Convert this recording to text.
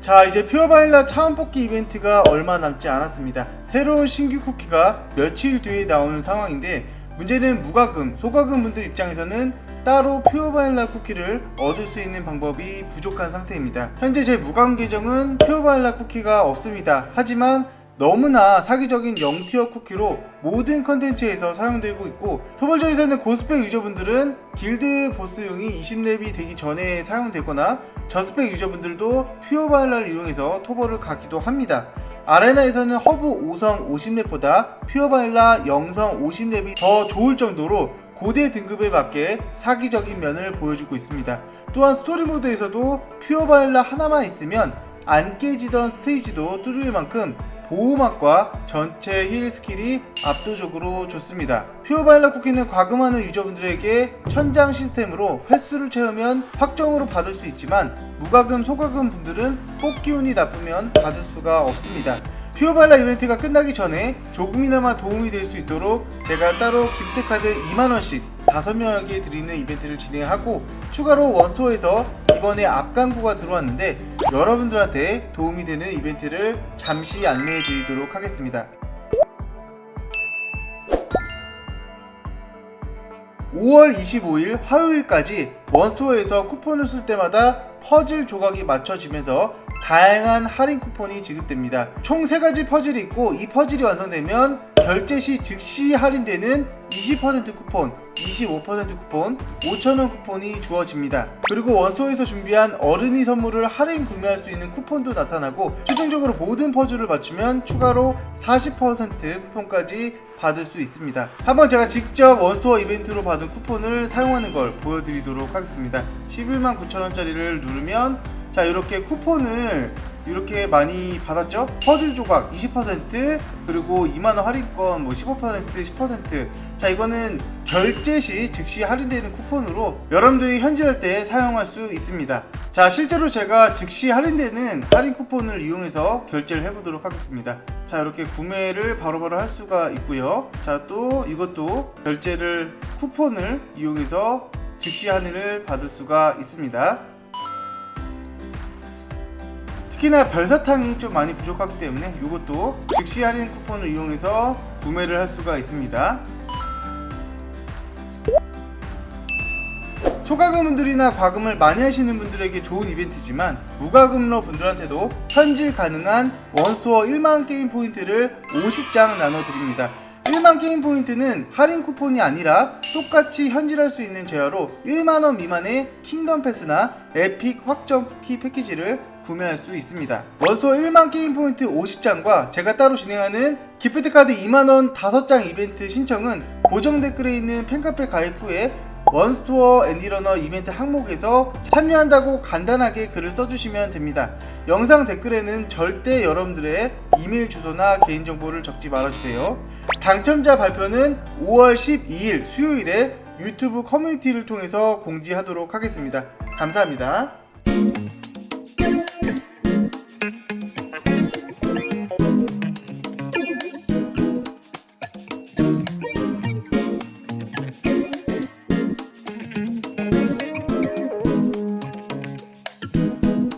자 이제 퓨어 바닐라 차원 뽑기 이벤트가 얼마 남지 않았습니다. 새로운 신규 쿠키가 며칠 뒤에 나오는 상황인데 문제는 무과금, 소과금 분들 입장에서는 따로 퓨어 바닐라 쿠키를 얻을 수 있는 방법이 부족한 상태입니다. 현재 제 무과금 계정은 퓨어 바닐라 쿠키가 없습니다. 하지만 너무나 사기적인 0티어 쿠키로 모든 컨텐츠에서 사용되고 있고 토벌전에서는 고스펙 유저분들은 길드 보스용이 20렙이 되기 전에 사용되거나 저스펙 유저분들도 퓨어 바일라를 이용해서 토벌을 가기도 합니다. 아레나에서는 허브 5성 50렙보다 퓨어 바일라 0성 50렙이 더 좋을 정도로 고대 등급에 맞게 사기적인 면을 보여주고 있습니다. 또한 스토리 모드에서도 퓨어 바일라 하나만 있으면 안 깨지던 스테이지도 뚫을 만큼 보호막과 전체 힐 스킬이 압도적으로 좋습니다. 퓨어 바일라 쿠키는 과금하는 유저분들에게 천장 시스템으로 횟수를 채우면 확정으로 받을 수 있지만 무과금 소과금 분들은 뽑기 운이 나쁘면 받을 수가 없습니다. 퓨어 바일라 이벤트가 끝나기 전에 조금이나마 도움이 될 수 있도록 제가 따로 기프트 카드 2만원씩 5명에게 드리는 이벤트를 진행하고 추가로 원스토어에서 이번에 앞광고가 들어왔는데 여러분들한테 도움이 되는 이벤트를 잠시 안내해 드리도록 하겠습니다. 5월 25일 화요일까지 원스토어에서 쿠폰을 쓸 때마다 퍼즐 조각이 맞춰지면서 다양한 할인 쿠폰이 지급됩니다. 총 3가지 퍼즐이 있고 이 퍼즐이 완성되면 결제 시 즉시 할인되는 20% 쿠폰, 25% 쿠폰, 5,000원 쿠폰이 주어집니다. 그리고 원스토어에서 준비한 어른이 선물을 할인 구매할 수 있는 쿠폰도 나타나고 최종적으로 모든 퍼즐을 맞추면 추가로 40% 쿠폰까지 받을 수 있습니다. 한번 제가 직접 원스토어 이벤트로 받은 쿠폰을 사용하는 걸 보여드리도록 하겠습니다. 11만 9천원짜리를 누르면 자 이렇게 쿠폰을 이렇게 많이 받았죠? 퍼즐 조각 20% 그리고 2만 원 할인권 뭐 15% 10%자 이거는 결제 시 즉시 할인되는 쿠폰으로 여러분들이 현질할 때 사용할 수 있습니다. 자 실제로 제가 즉시 할인되는 할인 쿠폰을 이용해서 결제를 해보도록 하겠습니다. 자 이렇게 구매를 바로바로 할 수가 있고요. 자 또 이것도 결제를 쿠폰을 이용해서 즉시 할인을 받을 수가 있습니다 특히나 별사탕이 좀 많이 부족하기 때문에 이것도 즉시 할인 쿠폰을 이용해서 구매를 할 수가 있습니다. 소가금분들이나 과금을 많이 하시는 분들에게 좋은 이벤트지만 무과금러 분들한테도 현질 가능한 원스토어 1만 게임 포인트를 50장 나눠드립니다. 1만 게임 포인트는 할인 쿠폰이 아니라 똑같이 현질할 수 있는 제어로 1만원 미만의 킹덤 패스나 에픽 확정 쿠키 패키지를 구매할 수 있습니다. 원스토어 1만 게임 포인트 50장과 제가 따로 진행하는 기프트 카드 2만원 5장 이벤트 신청은 고정 댓글에 있는 팬카페 가입 후에 원스토어 앤디러너 이벤트 항목에서 참여한다고 간단하게 글을 써주시면 됩니다. 영상 댓글에는 절대 여러분들의 이메일 주소나 개인정보를 적지 말아주세요. 당첨자 발표는 5월 12일 수요일에 유튜브 커뮤니티를 통해서 공지하도록 하겠습니다. 감사합니다.